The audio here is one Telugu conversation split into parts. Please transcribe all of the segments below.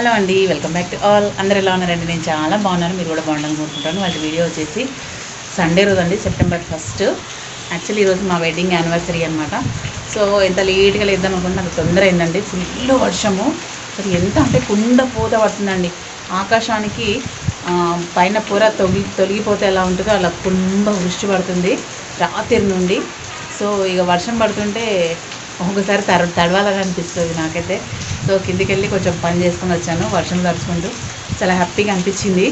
హలో అండి వెల్కమ్ బ్యాక్ టు ఆల్. అందరు ఎలా ఉన్నారండి? నేను చాలా బాగున్నాను. మీరు కూడా బాగుండాలని కోరుకుంటాను వాళ్ళ వీడియో వచ్చేసి సండే రోజు అండి సెప్టెంబర్ ఫస్ట్. యాక్చువల్లీ ఈరోజు మా వెడ్డింగ్ యానివర్సరీ అనమాట సో ఎంత లేట్గా లేద్దాం అనుకుంటే నాకు తొందర అయిందండి. ఫుల్ వర్షము. అసలు ఎంత అంటే కుండ పూత పడుతుందండి. ఆకాశానికి పైన పూర తొలి తొలగిపోతే ఎలా ఉంటుందో అలా కుండ వృష్టి పడుతుంది రాత్రి నుండి. సో ఇక వర్షం పడుతుంటే ఒక్కొక్కసారి తడ తడవాలని అనిపిస్తుంది నాకైతే. సో కిందికి వెళ్ళి కొంచెం పని చేసుకొని వచ్చాను వర్షం తడుచుకుంటూ. చాలా హ్యాపీగా అనిపించింది.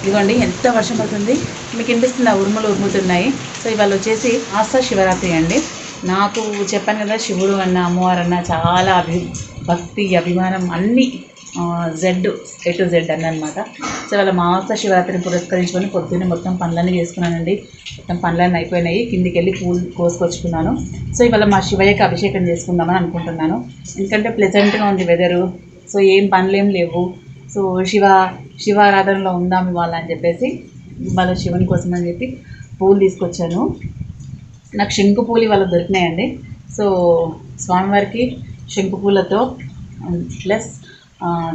ఇదిగోండి ఎంత వర్షం పడుతుంది? మీకు వినిపిస్తుంది? ఆ ఉరుములు ఉరుముతున్నాయి సో ఇవాళ వచ్చేసి ఆస్థా శివరాత్రి అండి. నాకు చెప్పాను కదా శివుడు అన్న అమ్మవారు అన్న చాలా అభి భక్తి అభిమానం అన్నీ జెడ్ ఏ టు జెడ్ అని అనమాట సో ఇవాళ మాస శివరాత్రిని పురస్కరించుకొని పొద్దున్నే మొత్తం పనులన్నీ చేసుకున్నానండి. మొత్తం పనులన్నీ అయిపోయినాయి. కిందికి వెళ్ళి పూలు కోసుకొచ్చుకున్నాను. సో ఇవాళ మా శివయ్యకి అభిషేకం చేసుకుందామని అనుకుంటున్నాను. ఎందుకంటే ప్లెజెంట్గా ఉంది వెదరు సో ఏం పనులేం లేవు. సో శివ శివారాధనలో ఉందాం ఇవాళ అని చెప్పేసి ఇవాళ శివుని కోసం అని చెప్పి పూలు తీసుకొచ్చాను. నాకు శంకు పూలు ఇవాళ దొరికినాయండి. సో స్వామివారికి శంకు పూలతో ప్లస్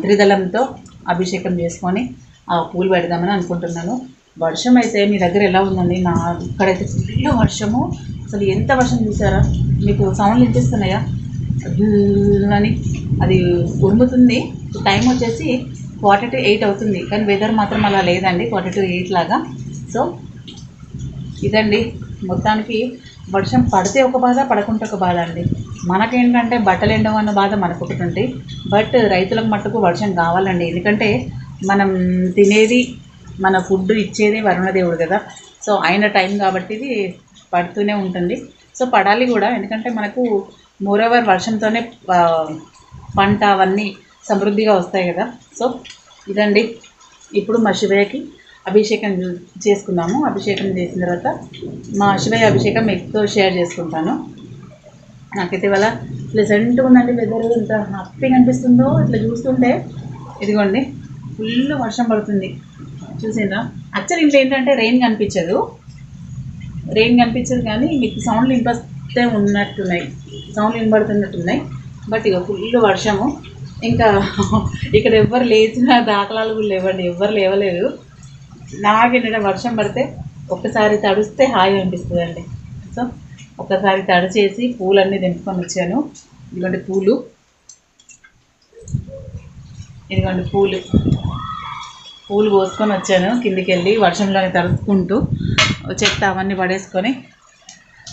త్రిదళంతో అభిషేకం చేసుకొని ఆ పూలు పెడదామని అనుకుంటున్నాను. వర్షం అయితే మీ దగ్గర ఎలా ఉందండి? నా ఇక్కడైతే ఫుల్ వర్షము. అసలు ఎంత వర్షం చూసారా? మీకు సౌండ్లు వినిపిస్తున్నాయా? అని అది ఉరుముతుంది. టైం వచ్చేసి క్వార్టర్ టు ఎయిట్ అవుతుంది. కానీ వెదర్ మాత్రం అలా లేదండి. క్వార్టర్ టు ఎయిట్ లాగా. సో ఇదండి. మొత్తానికి వర్షం పడితే ఒక బాధ పడకుంటే ఒక బాధ అండి. మనకేంటంటే బట్టలు ఎండవు అన్న బాధ మనకు ఒకటి ఉంటాయి బట్ రైతులకు మట్టుకు వర్షం కావాలండి. ఎందుకంటే మనం తినేది మన ఫుడ్ ఇచ్చేది వరుణదేవుడు కదా. సో ఆయన టైం కాబట్టి ఇది పడుతూనే ఉంటుంది. సో పడాలి కూడా. ఎందుకంటే మనకు మోరోవర్ వర్షంతోనే పంట అవన్నీ సమృద్ధిగా వస్తాయి కదా. సో ఇదండి. ఇప్పుడు మా శివయ్యకి అభిషేకం చేసుకున్నాము అభిషేకం చేసిన తర్వాత మా శివయ్య అభిషేకం మీతో షేర్ చేసుకుంటాను. నాకైతే ఇవాళ ప్లెజెంట్గా ఉందండి వెదర్ ఎంత హ్యాపీగా అనిపిస్తుందో ఇట్లా చూస్తుంటే. ఇదిగోండి ఫుల్ వర్షం పడుతుంది. చూసిండ్రా యాక్చువల్ ఇంట్లో ఏంటంటే రెయిన్ కనిపించదు. రెయిన్ కనిపించదు కానీ మీకు సౌండ్లు వినిపిస్తే ఉన్నట్టున్నాయి. సౌండ్లు వినబడుతున్నట్టున్నాయి. బట్ ఇక ఫుల్ వర్షము. ఇంకా ఇక్కడ ఎవ్వరు లేచిన దాఖలాలు కూడా లేవండి. ఎవ్వరు లేవలేదు. నాకేంటంటే వర్షం పడితే ఒక్కసారి తడిస్తే హాయి అనిపిస్తుంది అండి సో ఒక్కసారి తడిచేసి పూలన్నీ దింపుకొని వచ్చాను. ఇదిగోండి పూలు. ఇదిగోండి పూలు. పూలు కోసుకొని వచ్చాను. కిందికి వెళ్ళి వర్షంలోనే తడుచుకుంటూ చెత్త అవన్నీ పడేసుకొని.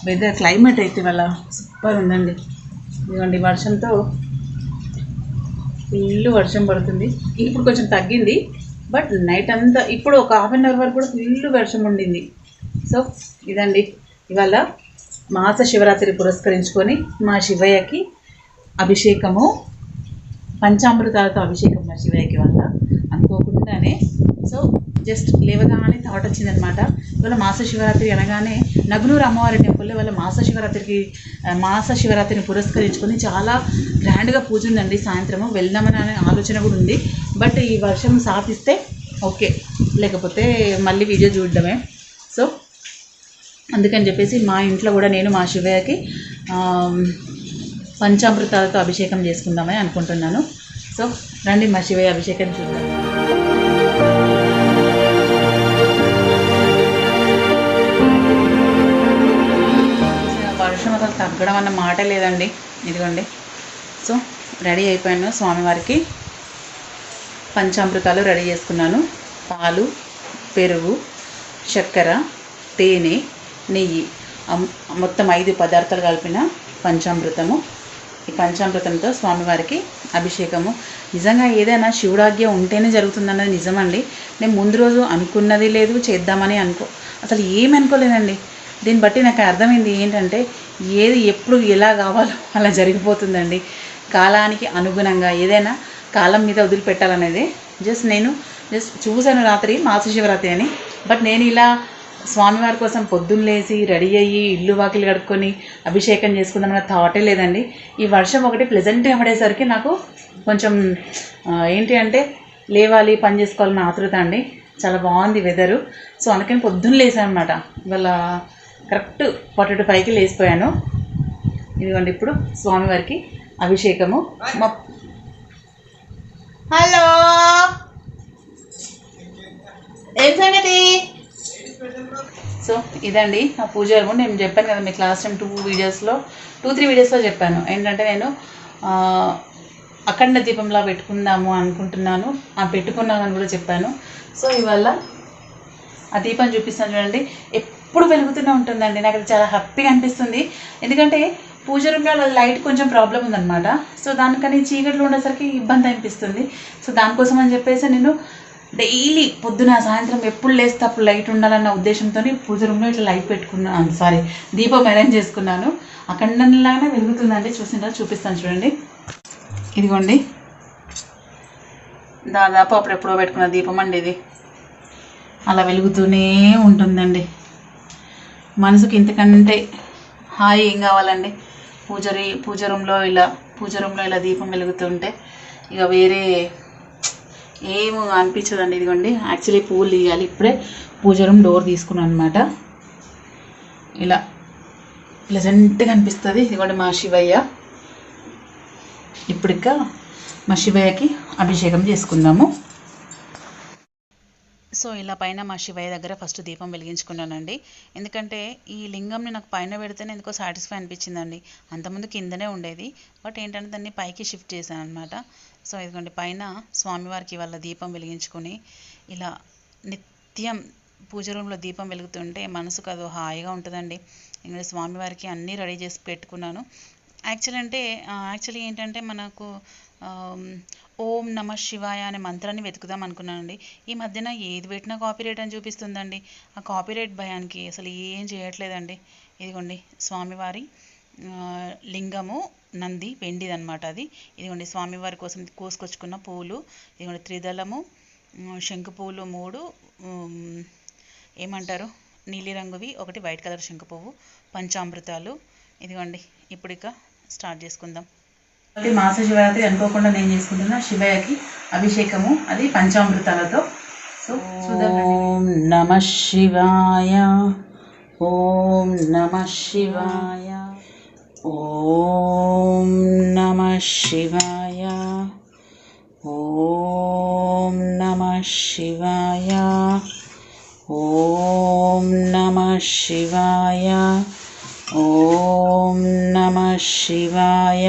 వెదర్ క్లైమేట్ అయితే వాళ్ళ సూపర్ ఉందండి. ఇదిగోండి వర్షంతో ఫుల్ వర్షం పడుతుంది. ఇప్పుడు కొంచెం తగ్గింది. బట్ నైట్ అంతా ఇప్పుడు ఒక హాఫ్ అన్ అవర్ వరకు కూడా ఫుల్ వర్షం ఉండింది. సో ఇదండి. ఇవాళ మాస శివరాత్రి పురస్కరించుకొని మా శివయ్యకి అభిషేకము పంచామృతాలతో అభిషేకం మా శివయ్యకి వల్ల అనుకోకుండానే సో జస్ట్ లేవగానే థాట్ వచ్చిందనమాట ఇవాళ మాస శివరాత్రి అనగానే నగునూరు అమ్మవారి టెంపుల్లో ఇవాళ మాస శివరాత్రికి మాస శివరాత్రిని పురస్కరించుకొని చాలా గ్రాండ్గా పూజ ఉందండి సాయంత్రము. వెళ్దామని ఆలోచన కూడా ఉంది. బట్ ఈ వర్షం సాధిస్తే ఓకే. లేకపోతే మళ్ళీ వీడియో చూడడమే. సో అందుకని చెప్పేసి మా ఇంట్లో కూడా నేను మా శివయ్యకి పంచామృతాలతో అభిషేకం చేసుకుందామని అనుకుంటున్నాను. సో రండి మా శివయ్య అభిషేకం చూద్దాం. వర్షం అసలు తగ్గడం అన్న మాట లేదండి. ఇదిగోండి. సో రెడీ అయిపోయాను స్వామివారికి పంచామృతాలు రెడీ చేసుకున్నాను. పాలు పెరుగు చక్కెర తేనె నెయ్యి మొత్తం ఐదు పదార్థాలు కలిపిన పంచామృతము. ఈ పంచామృతంతో స్వామివారికి అభిషేకము. నిజంగా ఏదైనా శివుడాజ్ఞ ఉంటేనే జరుగుతుందన్నది నిజమండి. నేను ముందు రోజు అనుకున్నది లేదు చేద్దామని అనుకో అసలు ఏమి అనుకోలేనండి దీన్ని బట్టి నాకు అర్థమైంది ఏంటంటే ఏది ఎప్పుడు ఎలా కావాలో అలా జరిగిపోతుందండి. కాలానికి అనుగుణంగా ఏదైనా కాలం మీద వదిలిపెట్టాలనేది. జస్ట్ నేను జస్ట్ చూశాను రాత్రి మాస శివరాత్రి అని. బట్ నేను ఇలా స్వామివారి కోసం పొద్దున్న లేచి రెడీ అయ్యి ఇల్లు వాకిలు కడుక్కొని అభిషేకం చేసుకుందామన్న థాటే లేదండి. ఈ వర్షం ఒకటి ప్లెజెంట్గా పడేసరికి నాకు కొంచెం ఏంటి అంటే లేవాలి పని చేసుకోవాలని ఆతృత అండి. చాలా బాగుంది వెదరు సో అందుకని పొద్దున్న లేసాను అనమాట ఇవాళ కరెక్ట్ పొట్టటి పైకి ఫైవ్కి లేచిపోయాను. ఇదిగోండి ఇప్పుడు స్వామివారికి అభిషేకము. మా హలో ఏం సంగతి? సో ఇదండి ఆ పూజ రూమ్ నేను చెప్పాను కదా మీకు లాస్ట్ టైం టూ వీడియోస్లో టూ త్రీ వీడియోస్లో చెప్పాను. ఏంటంటే నేను అఖండ దీపంలా పెట్టుకుందాము అనుకుంటున్నాను. ఆ పెట్టుకున్నాను అని కూడా చెప్పాను. సో ఇవాళ ఆ దీపం చూపిస్తాను చూడండి. ఎప్పుడు వెలుగుతూనే ఉంటుందండి. నాకు అది చాలా హ్యాపీగా అనిపిస్తుంది. ఎందుకంటే పూజ రూమ్లో లైట్ కొంచెం ప్రాబ్లం ఉందన్నమాట. సో దానికని చీకట్లో ఉండేసరికి ఇబ్బంది అనిపిస్తుంది. సో దానికోసం అని చెప్పేసి నేను డైలీ పొద్దున సాయంత్రం ఎప్పుడు లేస్తే అప్పుడు లైట్ ఉండాలన్న ఉద్దేశంతో పూజ రూమ్లో ఇట్లా లైట్ పెట్టుకున్నాను. సారీ దీపం అరేంజ్ చేసుకున్నాను. అఖండంలాగానే వెలుగుతుందండి. చూసిందా చూపిస్తాను చూడండి. ఇదిగోండి. దాదాపు అప్పుడు ఎప్పుడో పెట్టుకున్న దీపం అండి ఇది. అలా వెలుగుతూనే ఉంటుందండి. మనసుకి ఇంతకంటే హాయి ఏం కావాలండి? పూజరి పూజ రూమ్లో ఇలా పూజ రూమ్లో ఇలా దీపం వెలుగుతుంటే ఇక వేరే ఏం అనిపించదండి ఇదిగోండి. యాక్చువల్లీ పూలు తీయాలి ఇప్పుడే పూజ రూమ్ డోర్ తీసుకున్నాను అనమాట ఇలా ప్లెజెంట్గా అనిపిస్తుంది. ఇదిగోండి మా శివయ్య. ఇప్పుడిక మా శివయ్యకి అభిషేకం చేసుకుందాము. సో ఇలా పైన మా శివయ్య దగ్గర ఫస్ట్ దీపం వెలిగించుకున్నానండి. ఎందుకంటే ఈ లింగంని నాకు పైన పెడితేనే ఎందుకో సాటిస్ఫై అనిపించిందండి. అంతకుముందు కిందనే ఉండేది. బట్ ఏంటంటే దాన్ని పైకి షిఫ్ట్ చేశాను అనమాట సో ఇదిగోండి పైన స్వామివారికి వాళ్ళ దీపం వెలిగించుకొని ఇలా నిత్యం పూజ రూమ్లో దీపం వెలుగుతుంటే మనసుకు అదో హాయిగా ఉంటుందండి. ఎందుకంటే స్వామివారికి అన్నీ రెడీ చేసి పెట్టుకున్నాను. యాక్చువల్ అంటే యాక్చువల్లీ ఏంటంటే మనకు ఓం నమ శివాయ అనే మంత్రాన్ని వెతుకుదాం అనుకున్నానండి. ఈ మధ్యన ఏది పెట్టినా కాపీరైట్ అని చూపిస్తుందండి. ఆ కాపీరైట్ భయానికి అసలు ఏం చేయట్లేదండి. ఇదిగోండి స్వామివారి లింగము నంది వెండిదన్నమాట అది. ఇదిగోండి స్వామివారి కోసం కోసుకొచ్చుకున్న పూలు ఇదిగోండి త్రిదళము ఉమ్, శంకు పూలు మూడు ఏమంటారు? నీలిరంగువి ఒకటి వైట్ కలర్ శంకు పువ్వు పంచామృతాలు. ఇదిగోండి ఇప్పుడు ఇక స్టార్ట్ చేసుకుందాం. ప్రతి మాస శివరాత్రి అనుకోకుండా నేను చేసుకుంటున్న శివయ్యకి అభిషేకము అది పంచామృతాలతో. సో ఓం నమ శివాయ ఓం నమ శివాయ ఓం నమ శివాయ ఓం నమ శివాయ ఓం నమ శివాయ ఓం నమ శివాయ.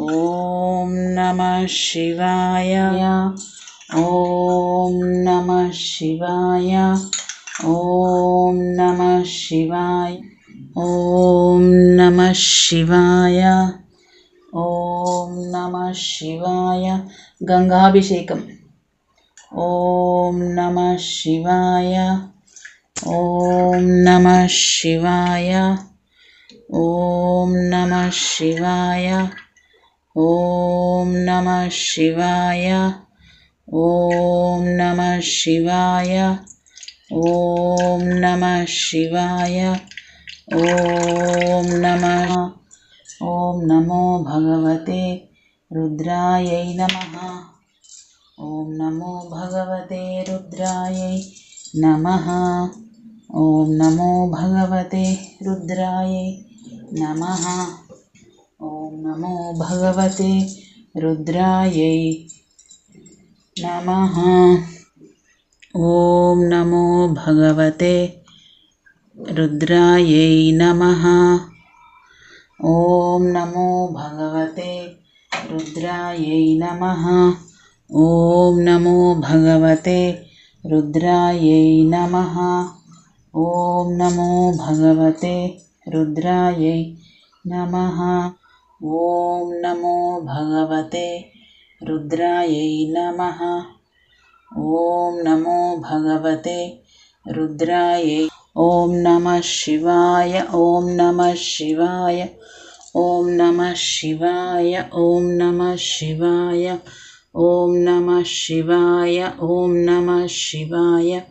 ॐ नमः शिवाय ॐ नमः शिवाय ॐ नमः शिवाय ॐ नमः शिवाय ॐ नमः शिवाय गङ्गाभिषेकम् ॐ नमः शिवाय ॐ नमः शिवाय ॐ नमः शिवाय ॐ नमः शिवाय ॐ नमः शिवाय ॐ नमः शिवाय ॐ नमः ॐ नमो भगवते रुद्रायै नमः ॐ नमो भगवते रुद्रायै नमः ॐ नमो भगवते रुद्रायै नमः। ॐ नमो भगवते रुद्रायै नमः। ॐ नमो भगवते रुद्रायै नमः। ॐ नमो भगवते रुद्रायै नमः। ॐ नमो भगवते रुद्रायै नमः। ॐ नमो भगवते रुद्रायै नमः। ॐ नमो भगवते रुद्रायै नमः। ॐ नमो भगवते रुद्रायै। ॐ नमः शिवाय ॐ नमः शिवाय ॐ नमः शिवाय ॐ नमः शिवाय ॐ नमः शिवाय ॐ नमः शिवाय।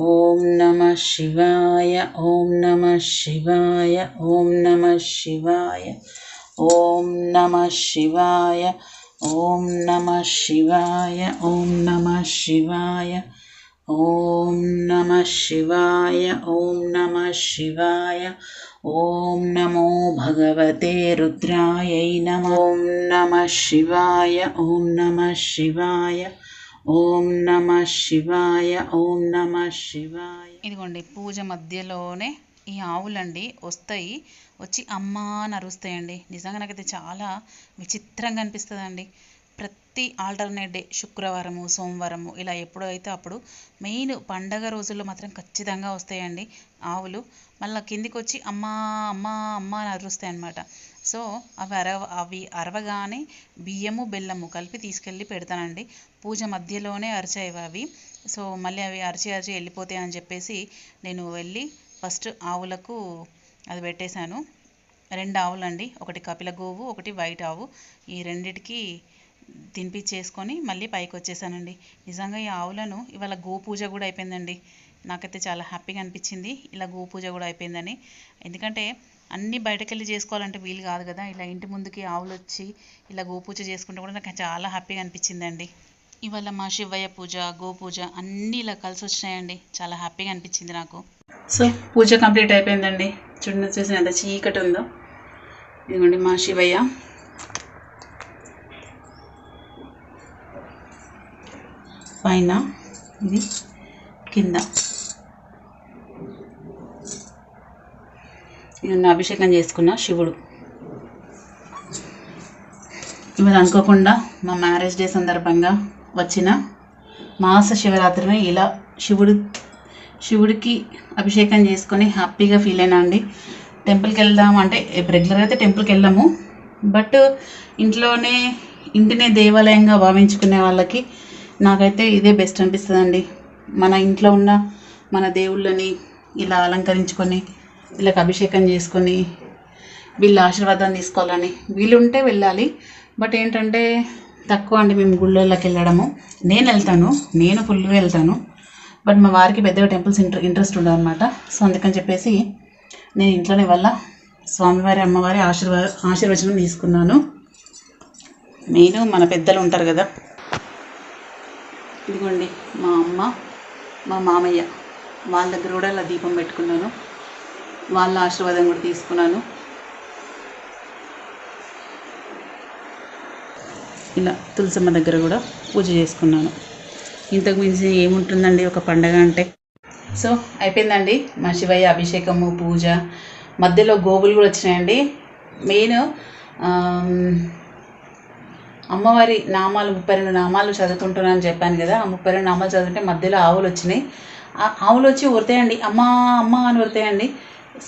ॐ नमः शिवाय ॐ नमः शिवाय ॐ नमः शिवाय ॐ नमः शिवाय ॐ नमः शिवाय ॐ नमः शिवाय ॐ नमः शिवाय ॐ नमः शिवाय ॐ नमो भगवते रुद्रायै नमो नमः शिवाय ॐ नमः शिवाय ఓం నమ శివాయ ఓం నమ శివాయ. ఇదిగోండి పూజ మధ్యలోనే ఈ ఆవులండి వస్తాయి వచ్చి అమ్మా అని అరుస్తాయండి. నిజంగా నాకైతే చాలా విచిత్రంగా అనిపిస్తుందండి. ప్రతి ఆల్టర్నేట్ డే శుక్రవారము సోమవారము ఇలా ఎప్పుడైతే అప్పుడు మెయిన్ పండగ రోజుల్లో మాత్రం ఖచ్చితంగా వస్తాయండి ఆవులు. మళ్ళీ కిందికి వచ్చి అమ్మా అమ్మా అమ్మ అని అరుస్తాయి అనమాట సో అవి అరవ అవి అరవగానే బియ్యము బెల్లము కలిపి తీసుకెళ్ళి పెడతానండి. పూజ మధ్యలోనే అరిచాయి అవి. సో మళ్ళీ అవి అరిచి అరిచి వెళ్ళిపోతాయి అని చెప్పేసి నేను వెళ్ళి ఫస్ట్ ఆవులకు అది పెట్టేశాను. రెండు ఆవులండి. ఒకటి కపిల గోవు ఒకటి వైట్ ఆవు. ఈ రెండిటికి తినిపించేసుకొని మళ్ళీ పైకి వచ్చేసానండి. నిజంగా ఈ ఆవులను ఇవాళ గోపూజ కూడా అయిపోయిందండి. నాకైతే చాలా హ్యాపీగా అనిపించింది. ఇలా గోపూజ కూడా అయిపోయిందని. ఎందుకంటే అన్నీ బయటకెళ్ళి చేసుకోవాలంటే వీలు కాదు కదా. ఇలా ఇంటి ముందుకి ఆవులు వచ్చి ఇలా గోపూజ చేసుకుంటే కూడా నాకు చాలా హ్యాపీగా అనిపించిందండి. ఇవాళ మా శివయ్య పూజ గోపూజ అన్నీ ఇలా కలిసి వచ్చినాయండి చాలా హ్యాపీగా అనిపించింది నాకు. సో పూజ కంప్లీట్ అయిపోయిందండి. చూడండి చూసిన ఎంత చీకటి ఉందో ఇదిగోండి మా శివయ్య. పైన ఇది కింద. నిన్న అభిషేకం చేసుకున్న శివుడు. ఇవాళ అనుకోకుండా మా మ్యారేజ్ డే సందర్భంగా వచ్చిన మాస శివరాత్రిని ఇలా శివుడు శివుడికి అభిషేకం చేసుకొని హ్యాపీగా ఫీల్ అయినా అండి. టెంపుల్కి వెళ్దాం అంటే రెగ్యులర్గా అయితే టెంపుల్కి వెళ్ళాము. బట్ ఇంట్లోనే ఇంటినే దేవాలయంగా భావించుకునే వాళ్ళకి నాకైతే ఇదే బెస్ట్ అనిపిస్తుందండి. మన ఇంట్లో ఉన్న మన దేవుళ్ళని ఇలా అలంకరించుకొని వీళ్ళకి అభిషేకం చేసుకొని వీళ్ళ ఆశీర్వాదం తీసుకోవాలని వీళ్ళుంటే వెళ్ళాలి. బట్ ఏంటంటే తక్కువ అండి మేము గుళ్ళోళ్ళకి వెళ్ళడము. నేను వెళ్తాను నేను ఫుల్గా వెళ్తాను. బట్ మా వారికి పెద్దగా టెంపుల్స్ ఇంట్రె ఇంట్రెస్ట్ ఉండదన్నమాట. సో అందుకని చెప్పేసి నేను ఇంట్లోనే వల్ల స్వామివారి అమ్మవారి ఆశీర్వా ఆశీర్వచనం తీసుకున్నాను. నేను మన పెద్దలు ఉంటారు కదా. ఇదిగోండి మా అమ్మ మా మామయ్య. వాళ్ళ దగ్గర కూడా ఇలా దీపం పెట్టుకున్నాను. వాళ్ళ ఆశీర్వాదం కూడా తీసుకున్నాను. ఇలా తులసమ్మ దగ్గర కూడా పూజ చేసుకున్నాను. ఇంతకు మించి ఏముంటుందండి ఒక పండగ అంటే? సో అయిపోయిందండి. మా శివయ్య అభిషేకము పూజ. మధ్యలో గోవులు కూడా వచ్చినాయండి. మెయిన్ అమ్మవారి నామాలు ముప్పై రెండు నామాలు చదువుతుంటున్నాను చెప్పాను కదా ఆ ముప్పై రెండు నామాలు చదువుతుంటే మధ్యలో ఆవులు వచ్చినాయి. ఆ ఆవులు వచ్చి ఉరితాయండి అమ్మ అమ్మ అని ఉరితాయండి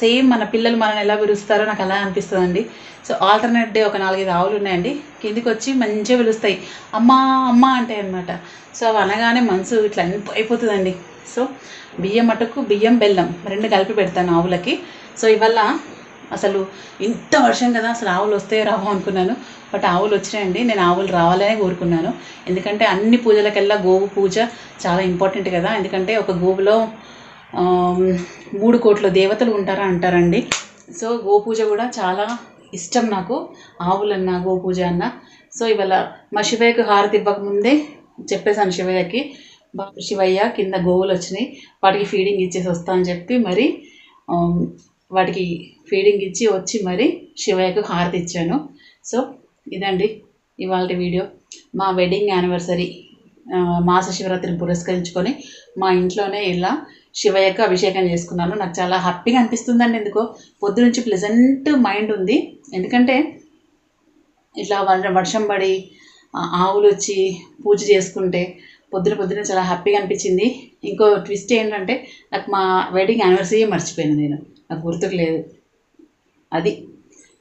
సేమ్ మన పిల్లలు మనల్ని ఎలా పిలుస్తారో నాకు అలా అనిపిస్తుందండి. సో ఆల్టర్నేట్ డే ఒక నాలుగైదు ఆవులు ఉన్నాయండి. కిందికి వచ్చి మంచిగా పిలుస్తాయి అమ్మ అమ్మ అంటాయి అనమాట సో అవి అనగానే మనసు ఇట్లా అయిపోతుందండి. సో బియ్యం మటుకు బియ్యం బెల్లం రెండు కలిపి పెడతాను ఆవులకి. సో ఇవల్ల అసలు ఇంత వర్షం కదా అసలు ఆవులు వస్తే రావు అనుకున్నాను. బట్ ఆవులు వచ్చినాయండి. నేను ఆవులు రావాలనే కోరుకున్నాను. ఎందుకంటే అన్ని పూజలకెల్లా గోవు పూజ చాలా ఇంపార్టెంట్ కదా. ఎందుకంటే ఒక గోవులో మూడు కోట్ల దేవతలు ఉంటారా అంటారండి. సో గోపూజ కూడా చాలా ఇష్టం నాకు. ఆవులన్నా గోపూజ అన్న. సో ఇవాళ మా శివయ్యకు హారతి ఇవ్వకముందే చెప్పేశాను శివయ్యకి శివయ్య కింద గోవులు వచ్చినాయి. వాటికి ఫీడింగ్ ఇచ్చేసి వస్తా అని చెప్పి మరి వాటికి ఫీడింగ్ ఇచ్చి వచ్చి మరి శివయ్యకు హారతి ఇచ్చాను. సో ఇదండి ఇవాళ వీడియో. మా వెడ్డింగ్ యానివర్సరీ మాస శివరాత్రిని పురస్కరించుకొని మా ఇంట్లోనే ఇలా శివయ్యకు అభిషేకం చేసుకున్నాను. నాకు చాలా హ్యాపీగా అనిపిస్తుందండి ఎందుకో. పొద్దు నుంచి ప్లెజెంట్ మైండ్ ఉంది. ఎందుకంటే ఇట్లా వ- వర్షం పడి ఆవులు వచ్చి పూజ చేసుకుంటే పొద్దున పొద్దున చాలా హ్యాపీగా అనిపించింది. ఇంకో ట్విస్ట్ ఏంటంటే నాకు మా వెడ్డింగ్ యానివర్సరీ మర్చిపోయాను నేను. నాకు గుర్తుకు లేదు అది.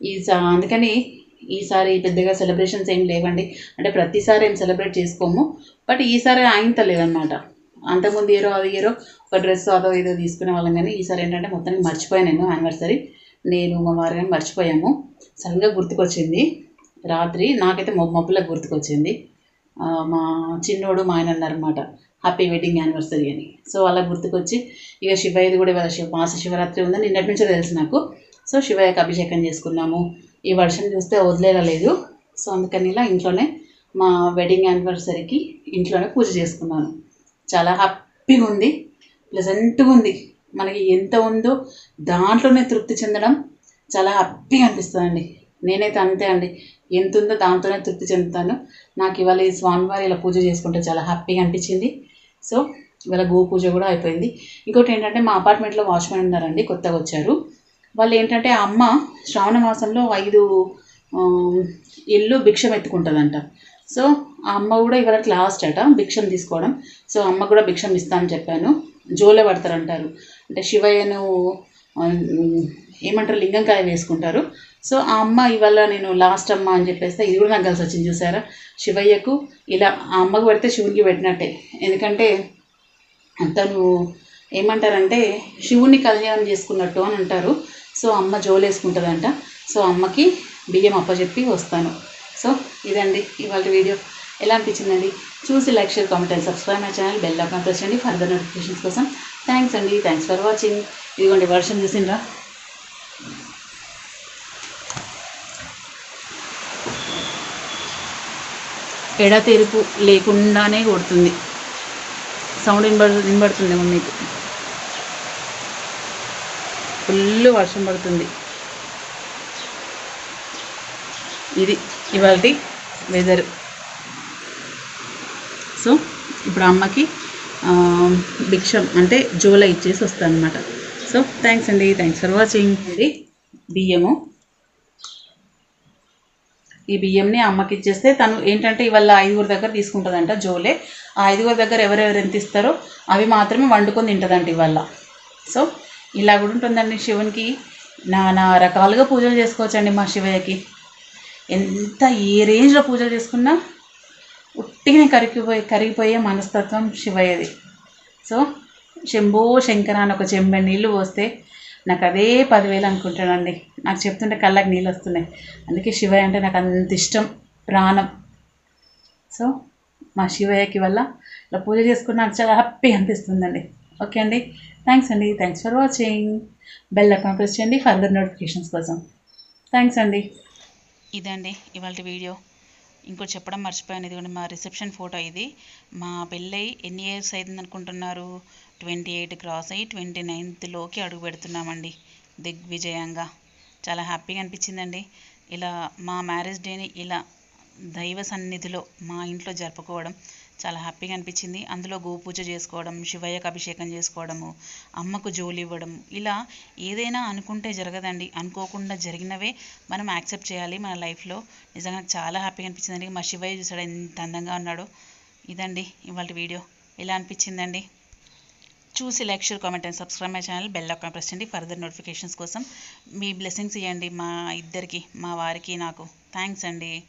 ఈ అందుకని ఈసారి పెద్దగా సెలబ్రేషన్స్ ఏం లేవండి. అంటే ప్రతిసారి ఏం సెలబ్రేట్ చేసుకోము. బట్ ఈసారి ఆయంత లేదనమాట అంతకుముందు ఏరో అది ఏరో ఒక డ్రెస్ అదో ఏదో తీసుకునే వాళ్ళం కానీ ఈసారి ఏంటంటే మొత్తానికి మర్చిపోయాను నేను యానివర్సరీ నేను మా వారు కానీ మర్చిపోయాము. సడన్గా గుర్తుకొచ్చింది. రాత్రి నాకైతే మొ మబ్బులకు గుర్తుకొచ్చింది. మా చిన్నోడు మా ఆయన అన్నారనమాట హ్యాపీ వెడ్డింగ్ యానివర్సరీ అని. సో అలా గుర్తుకొచ్చి ఇక శివయ్యది కూడా ఇవాళ శివ మాస శివరాత్రి ఉందని నిన్నటి నుంచే తెలుసు నాకు. సో శివయ్యకి అభిషేకం చేసుకున్నాము. ఈ వర్షం చూస్తే వదిలేలా లేదు. సో అందుకని ఇలా ఇంట్లోనే మా వెడ్డింగ్ యానివర్సరీకి ఇంట్లోనే పూజ చేసుకున్నాను. చాలా హ్యాపీగా ఉంది. ప్లెజెంట్గా ఉంది. మనకి ఎంత ఉందో దాంట్లోనే తృప్తి చెందడం చాలా హ్యాపీగా అనిపిస్తుందండి. నేనైతే అంతే అండి. ఎంత ఉందో దాంతోనే తృప్తి చెందుతాను. నాకు ఇవాళ ఈ స్వామివారి ఇలా పూజ చేసుకుంటే చాలా హ్యాపీగా అనిపించింది. సో ఇవాళ గో పూజ కూడా అయిపోయింది. ఇంకోటి ఏంటంటే మా అపార్ట్మెంట్లో వాచ్మెన్ ఉన్నారండి కొత్తగా వచ్చారు. వాళ్ళు ఏంటంటే ఆ అమ్మ శ్రావణ మాసంలో ఐదు ఇల్లు భిక్షం ఎత్తుకుంటుందంట సో ఆ అమ్మ కూడా ఇవాళ లాస్ట్ అట భిక్షం తీసుకోవడం. సో అమ్మ కూడా భిక్షం ఇస్తానని చెప్పాను. జోలే పడతారంటారు. అంటే శివయ్యను ఏమంటారు లింగంకాయ వేసుకుంటారు. సో ఆ అమ్మ ఇవాళ నేను లాస్ట్ అమ్మ అని చెప్పేస్తే ఇది కూడా నాకు కలిసి వచ్చింది చూసారా? శివయ్యకు ఇలా ఆ అమ్మకు పెడితే శివునికి పెట్టినట్టే. ఎందుకంటే తను ఏమంటారంటే శివుని కళ్యాణం చేసుకున్నట్టు అని అంటారు. సో అమ్మ జోలేసుకుంటుందంట. సో అమ్మకి బియ్యం అప్పచెప్పి వస్తాను. సో ఇదండి ఇవాళ వీడియో. ఎలా అనిపించిందండి? చూసి like share comment and subscribe my channel. Bell icon press చేయండి ఫర్దర్ నోటిఫికేషన్స్ కోసం. థ్యాంక్స్ అండి. Thanks for watching. ఇదిగోండి వర్షం చూసిండ్రా? ఎడతెరుపు లేకుండానే కొడుతుంది. సౌండ్ వినబడు వినబడుతుందేమో మీకు. ఫుల్ వర్షం పడుతుంది. ఇది ఇవాళ వెదర్ సో ఇప్పుడు అమ్మకి భిక్షం అంటే జోల ఇచ్చేసి వస్తాను అనమాట సో థ్యాంక్స్ అండి. థ్యాంక్స్ ఫర్ వాచింగ్ ఇది బియ్యము. ఈ బియ్యంని అమ్మకి ఇచ్చేస్తే తను ఏంటంటే ఇవాళ ఐదుగురు దగ్గర తీసుకుంటుందంట జోలే. ఆ ఐదుగురు దగ్గర ఎవరెవరు ఎంత ఇస్తారో అవి మాత్రమే వండుకొని తింటుందంట ఇవాళ. సో ఇలా కూడా ఉంటుందండి శివునికి. నానా రకాలుగా పూజలు చేసుకోవచ్చండి మా శివయ్యకి. ఎంత ఏ రేంజ్లో పూజలు చేసుకున్నా ఉట్టిగా కరిగిపోయి కరిగిపోయే మనస్తత్వం శివయ్యది. సో శంభో శంకర అని ఒక చెంబె నీళ్ళు పోస్తే నాకు అదే పదివేలు అనుకుంటానండి. నాకు చెప్తుంటే కళ్ళకి నీళ్ళు వస్తున్నాయి. అందుకే శివయ్య అంటే నాకు అంత ఇష్టం ప్రాణం. సో మా శివయ్యకి వల్ల ఇలా పూజ చేసుకుని నాకు చాలా హ్యాపీ అనిపిస్తుందండి. ఓకే అండి. థ్యాంక్స్ అండి. Thanks for watching bell icon press చేయండి. ఫర్దర్ నోటిఫికేషన్స్ కోసం. థ్యాంక్స్ అండి. ఇదండి ఇవాళ వీడియో. ఇంకోటి చెప్పడం మర్చిపోయాను. ఇదిగోండి మా రిసెప్షన్ ఫోటో ఇది. మా పెళ్ళై ఎన్ని ఇయర్స్ అయింది అనుకుంటున్నారు ట్వంటీ ఎయిట్ క్రాస్ అయ్యి ట్వంటీ నైన్త్లోకి అడుగు పెడుతున్నామండి దిగ్విజయంగా చాలా హ్యాపీగా అనిపించిందండి. ఇలా మా మ్యారేజ్ డేని ఇలా దైవ సన్నిధిలో మా ఇంట్లో జరుపుకోవడం చాలా హ్యాపీగా అనిపించింది. అందులో గోపూజ చేసుకోవడం శివయ్యకు అభిషేకం చేసుకోవడము అమ్మకు జోలి ఇవ్వడం ఇలా ఏదైనా అనుకుంటే జరగదండి. అనుకోకుండా జరిగినవే మనం యాక్సెప్ట్ చేయాలి మన లైఫ్లో. నిజంగా నాకు చాలా హ్యాపీగా అనిపించిందండి మా శివయ్య చూసాడు ఎంత అందంగా ఉన్నాడో. ఇదండి ఇవాళ వీడియో. ఎలా అనిపించిందండి? చూసి like share comment and subscribe my channel. Bell icon press చేయండి ఫర్దర్ నోటిఫికేషన్స్ కోసం. మీ బ్లెస్సింగ్స్ ఇవ్వండి మా ఇద్దరికి మా వారికి నాకు. థ్యాంక్స్ అండి.